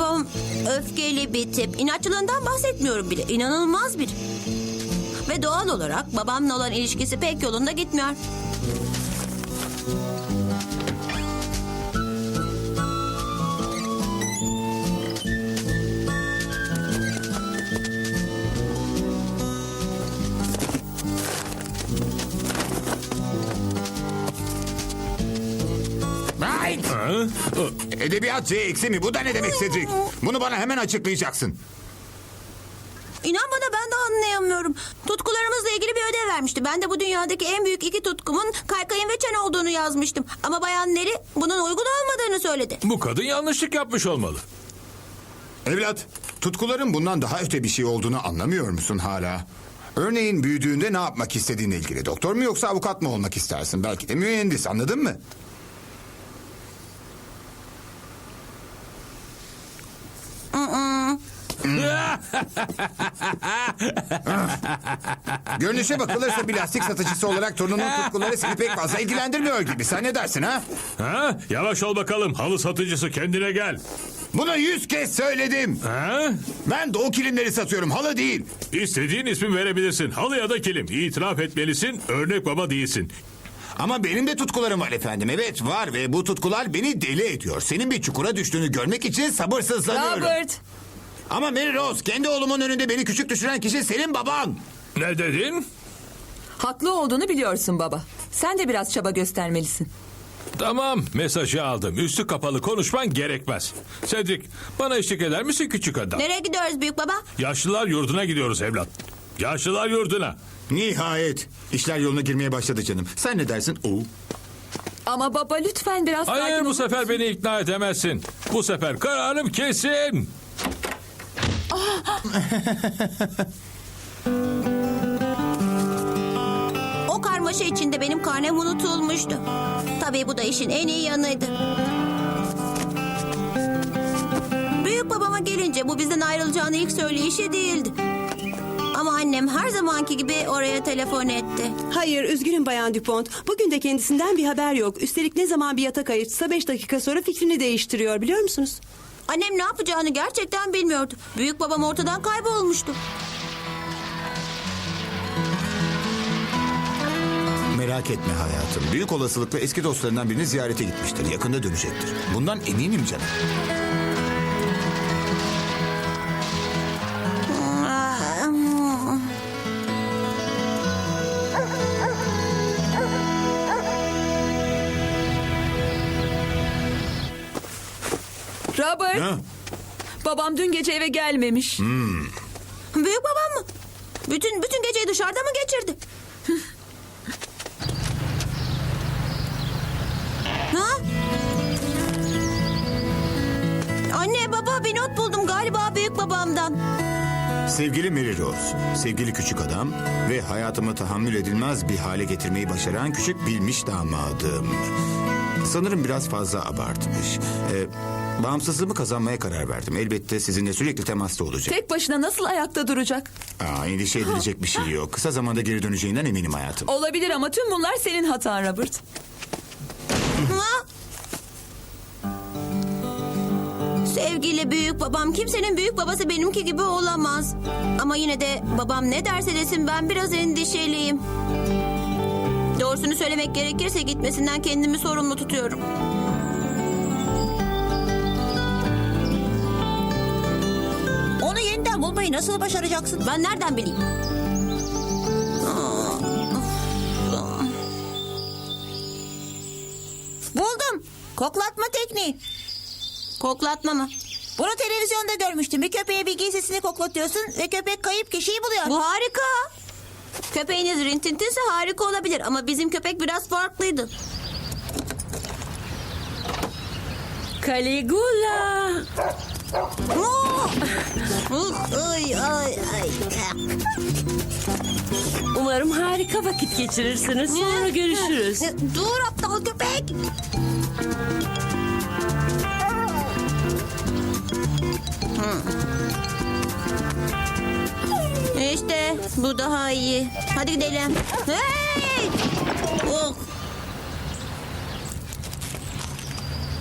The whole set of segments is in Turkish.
babam öfkeli bir tip. İnatçılığından bahsetmiyorum bile. İnanılmaz biri. Ve doğal olarak babamla olan ilişkisi pek yolunda gitmiyor. Ay! Ha? Edebiyat C eksi mi? Bu da ne demek Cedric? Bunu bana hemen açıklayacaksın. İnan bana ben de anlayamıyorum. Tutkularımızla ilgili bir ödev vermişti. Ben de bu dünyadaki en büyük iki tutkumun kaykayın ve çene olduğunu yazmıştım. Ama Bayan Neri bunun uygun olmadığını söyledi. Bu kadın yanlışlık yapmış olmalı. Evlat, tutkuların bundan daha öte bir şey olduğunu anlamıyor musun hala? Örneğin büyüdüğünde ne yapmak istediğinle ilgili doktor mu yoksa avukat mı olmak istersin? Belki de mühendis anladın mı? Görünüşe bakılırsa bir lastik satıcısı olarak torununun tutkuları seni pek fazla ilgilendirmiyor gibi. Sen ne dersin ha? Ha? Yavaş ol bakalım. Halı satıcısı kendine gel. Bunu yüz kez söyledim. Ha? Ben doğu kilimleri satıyorum, halı değil. İstediğin ismi verebilirsin. Halı ya da kilim. İtiraf etmelisin. Örnek baba değilsin. Ama benim de tutkularım var efendim. Evet var ve bu tutkular beni deli ediyor. Senin bir çukura düştüğünü görmek için sabırsızlanıyorum. Robert. Ama Mary Rose kendi oğlumun önünde beni küçük düşüren kişi senin baban. Ne dedin? Haklı olduğunu biliyorsun baba. Sen de biraz çaba göstermelisin. Tamam mesajı aldım. Üstü kapalı konuşman gerekmez. Cedric bana eşlik eder misin küçük adam? Nereye gidiyoruz büyük baba? Yaşlılar yurduna gidiyoruz evlat. Yaşlılar yurduna. Nihayet. İşler yoluna girmeye başladı canım. Sen ne dersin? Oo. Ama baba lütfen biraz Hayır sakin bu olur sefer musun? beni ikna edemezsin. Bu sefer kararım kesin. O karmaşa içinde benim karnem unutulmuştu. Tabii bu da işin en iyi yanıydı. Büyük babama gelince bu bizden ayrılacağını ilk söyleyişi değildi. Ama annem her zamanki gibi oraya telefon etti. Hayır, üzgünüm Bayan Dupont. Bugün de kendisinden bir haber yok. Üstelik ne zaman bir yatak ayırtsa beş dakika sonra fikrini değiştiriyor biliyor musunuz? Annem ne yapacağını gerçekten bilmiyordu. Büyük babam ortadan kaybolmuştu. Merak etme hayatım. Büyük olasılıkla eski dostlarından birini ziyarete gitmiştir. Yakında dönecektir. Bundan eminim canım. Robert. Ha? Babam dün gece eve gelmemiş. Büyük babam mı? Bütün bütün geceyi dışarıda mı geçirdi? ha? Anne baba bir not buldum galiba büyük babamdan. Sevgili Mary Rose, sevgili küçük adam ve hayatımı tahammül edilmez bir hale getirmeyi başaran küçük bilmiş damadım. Sanırım biraz fazla abartmış. Ee, bağımsızlığımı kazanmaya karar verdim. Elbette sizinle sürekli temasta olacak. Tek başına nasıl ayakta duracak? Aa, endişe edilecek bir şey yok. Kısa zamanda geri döneceğinden eminim hayatım. Olabilir ama tüm bunlar senin hatan Robert. Ha? Sevgili büyük babam kimsenin büyük babası benimki gibi olamaz. Ama yine de babam ne derse desin ben biraz endişeliyim. Doğrusunu söylemek gerekirse gitmesinden kendimi sorumlu tutuyorum. Bulmayı nasıl başaracaksın? Ben nereden bileyim? Buldum. Koklatma tekniği. Koklatma mı? Bunu televizyonda görmüştüm. Bir köpeğe bir giysisini koklatıyorsun ve köpek kayıp kişiyi buluyor. Bu harika. Köpeğiniz rintintinse harika olabilir ama bizim köpek biraz farklıydı. Caligula. Ay, ay, ay. Umarım harika vakit geçirirsiniz. Sonra görüşürüz. Dur aptal köpek. İşte bu daha iyi. Hadi gidelim. Hey! Oh.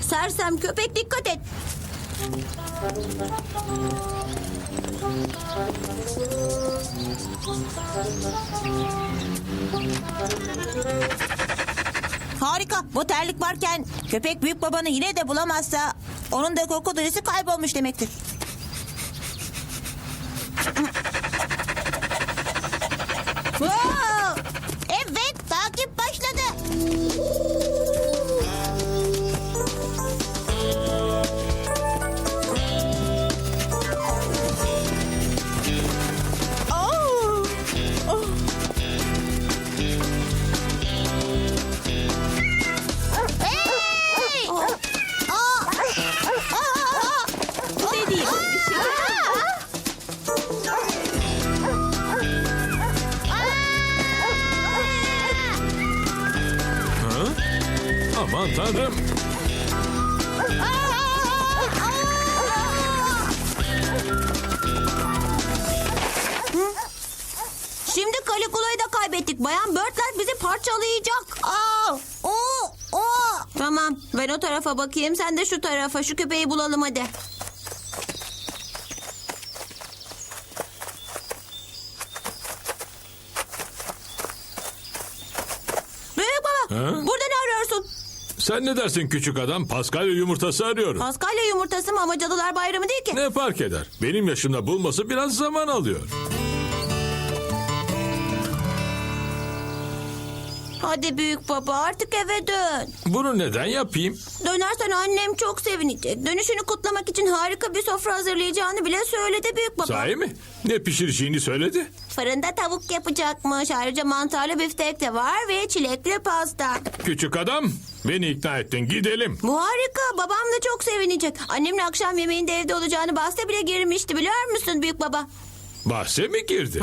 Sersem köpek dikkat et. Harika. Bu terlik varken köpek büyük babanı yine de bulamazsa onun da krokodilisi kaybolmuş demektir. Wow! Aman. Şimdi Caligula'yı da kaybettik. Bayan Birdland bizi parçalayacak. Aa! Oo! Oo! Tamam ben o tarafa bakayım sen de şu tarafa. Şu köpeği bulalım hadi. Büyük baba Ha? burada ne arıyorsun? Sen ne dersin küçük adam? Paskalya yumurtası arıyorum. Paskalya yumurtası mı ama cadılar bayramı değil ki. Ne fark eder? Benim yaşımda bulması biraz zaman alıyor. Hadi büyük baba artık eve dön. Bunu neden yapayım? Dönersen annem çok sevinecek. Dönüşünü kutlamak için harika bir sofra hazırlayacağını bile söyledi büyük baba. Sahi mi? Ne pişireceğini söyledi. Fırında tavuk yapacakmış. Ayrıca mantarlı biftek de var ve çilekli pasta. Küçük adam, beni ikna ettin. Gidelim. Bu harika. Babam da çok sevinecek. Annemle akşam yemeğinde evde olacağını bahse bile girmişti biliyor musun büyük baba? Bahse mi girdi?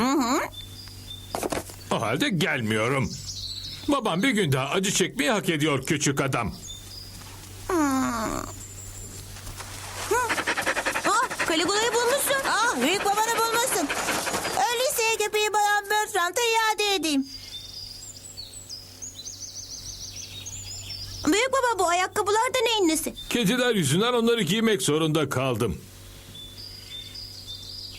O halde gelmiyorum. Babam bir gün daha acı çekmeyi hak ediyor küçük adam. Ah, Caligula'yı bulmuşsun. Ah, büyük Büyük baba bu ayakkabılar da neyin nesi? Kediler yüzünden onları giymek zorunda kaldım.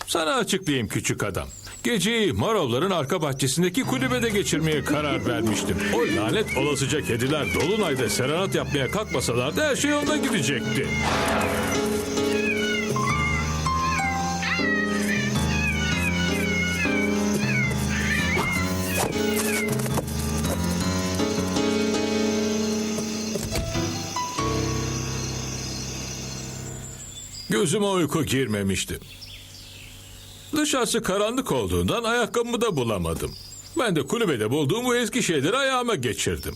Sana açıklayayım küçük adam. Geceyi Marovların arka bahçesindeki kulübede geçirmeye karar vermiştim. O lanet olasıca kediler Dolunay'da serenat yapmaya kalkmasalardı her şey yoluna gidecekti. Gözüme uyku girmemişti. Dışarısı karanlık olduğundan ayakkabımı da bulamadım. Ben de kulübede bulduğum bu eski şeyleri ayağıma geçirdim.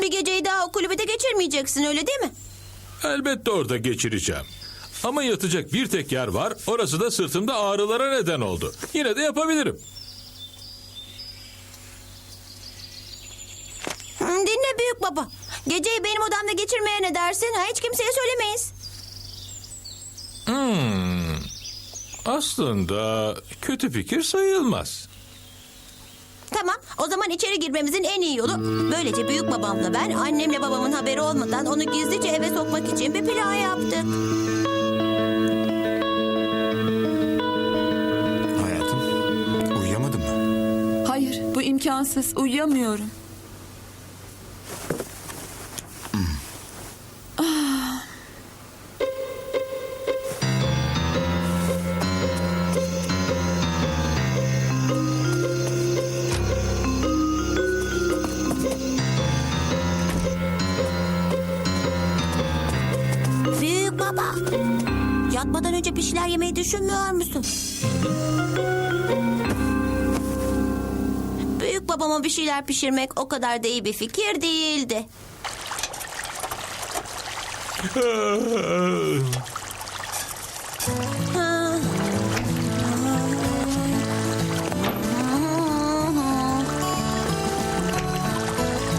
Bir geceyi daha o kulübede geçirmeyeceksin öyle değil mi? Elbette orada geçireceğim. Ama yatacak bir tek yer var. Orası da sırtımda ağrılara neden oldu. Yine de yapabilirim. Dinle büyük baba. Geceyi benim odamda geçirmeye ne dersin? Ha, hiç kimseye söylemeyiz. Aslında kötü fikir sayılmaz. Tamam o zaman içeri girmemizin en iyi yolu böylece büyük babamla ben annemle babamın haberi olmadan onu gizlice eve sokmak için bir plan yaptık. Hayatım, uyuyamadın mı? Hayır, bu imkansız. Uyuyamıyorum. Yatmadan önce bir şeyler yemeyi düşünmüyor musun? Büyük babama bir şeyler pişirmek o kadar da iyi bir fikir değildi.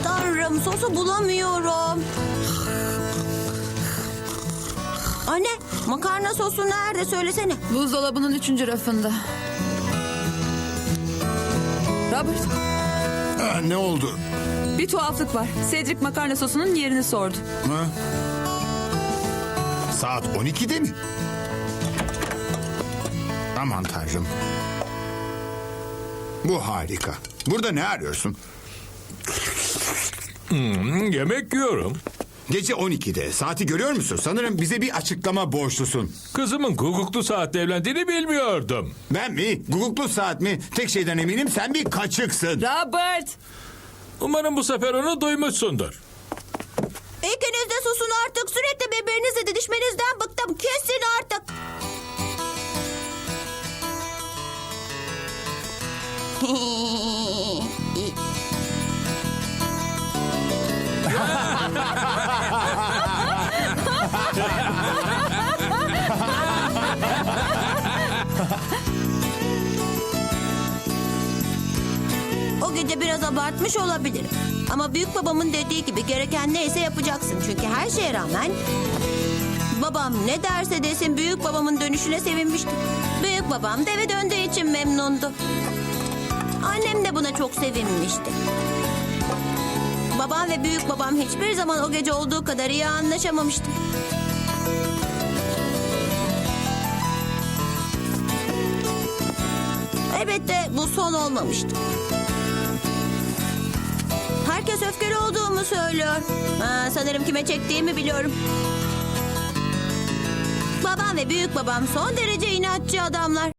Tanrım sosu bulamıyorum. Anne makarna sosu nerede söylesene. Buzdolabının üçüncü rafında. Robert, Aa, ne oldu? bir tuhaflık var. Cedric makarna sosunun yerini sordu. Ha? Saat 12'de mi? Aman tanrım. Bu harika. Burada ne arıyorsun? Hmm, yemek yiyorum. Gece 12'de. Saati görüyor musun? Sanırım bize bir açıklama borçlusun. Kızımın guguklu saatte evlendiğini bilmiyordum. Ben mi? Guguklu saat mi? Tek şeyden eminim sen bir kaçıksın. Robert! Umarım bu sefer onu duymuşsundur. İkiniz de susun artık. Gece biraz abartmış olabilirim. Ama büyük babamın dediği gibi gereken neyse yapacaksın. Çünkü her şeye rağmen babam ne derse desin büyük babamın dönüşüne sevinmişti. Büyük babam da eve döndüğü için memnundu. Annem de buna çok sevinmişti. Babam ve büyük babam hiçbir zaman o gece olduğu kadar iyi anlaşamamıştı. Elbette bu son olmamıştı. Herkes öfkeli olduğumu söylüyor. Ha, sanırım kime çektiğimi biliyorum. Babam ve büyük babam son derece inatçı adamlar.